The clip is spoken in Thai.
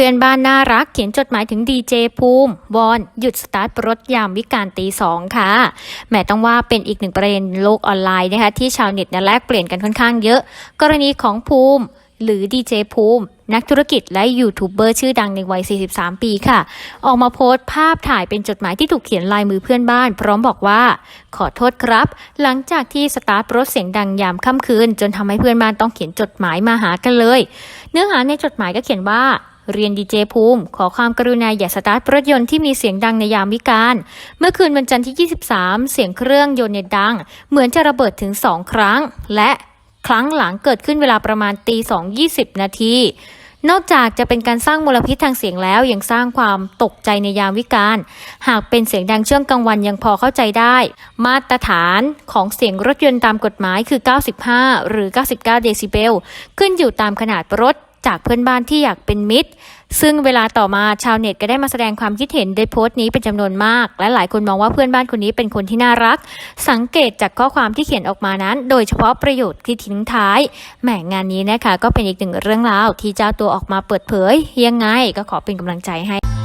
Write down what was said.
พื่อนบ้านน่ารักเขียนจดหมายถึงดีเจภูมิวอนหยุดสตาร์ทรถยามวิการตีสองค่ะแหม้ต้องว่าเป็นอีกหนึ่งประเด็นโลกออนไลน์นะคะที่ชาวเน็ตนี่ยแลกเปลี่ยนกันค่อนข้างเยอะ กรณีของภูมิหรือดีเจภูมิ นักธุรกิจและยูทูบเบอร์ชื่อดังในวัย 43 ปีค่ะ ออกมาโพสต์ภาพถ่ายเป็นจดหมายที่ถูกเขียนลายมือเพื่อนบ้าน พร้อมบอกว่า ขอโทษครับ หลังจากที่สตาร์ทรถเสียงดังยามค่ำคืน จนทำให้เพื่อนบ้านต้องเขียนจดหมายมาหากันเลย เนื้อหาในจดหมายก็เขียนว่า เรียนดีเจภูมิ ขอความกรุณาอย่าสตาร์ทรถยนต์ที่มีเสียงดังในยามวิกาลเมื่อคืนวันจันทร์ที่ 23 เสียงเครื่องยนต์เนี่ยดัง เหมือนจะระเบิดถึง 2 ครั้ง และครั้งหลังเกิดขึ้นเวลาประมาณตี2 20 นาทีนอกจากจะเป็นการสร้างมลพิษทางเสียงแล้วยังสร้างความตกใจในยามวิกาลหากเป็นเสียงดังช่วงกลางวันยังพอเข้าใจได้ มาตรฐานของเสียงรถยนต์ตามกฎหมายคือ 95 หรือ 99 เดซิเบล ขึ้นอยู่ตามขนาดรถ จากเพื่อนบ้านที่อยากเป็นมิตร ซึ่งเวลาต่อมาชาวเน็ตก็ได้มาแสดงความคิดเห็นในโพสต์นี้เป็นจำนวนมาก และหลายคนมองว่าเพื่อนบ้านคนนี้เป็นคนที่น่ารัก สังเกตจากข้อความที่เขียนออกมานั้น โดยเฉพาะประโยชน์ที่ทิ้งท้ายแหมงานนี้นะคะ ก็เป็นอีกหนึ่งเรื่องราวที่เจ้าตัวออกมาเปิดเผยยังไงก็ขอเป็นกำลังใจให้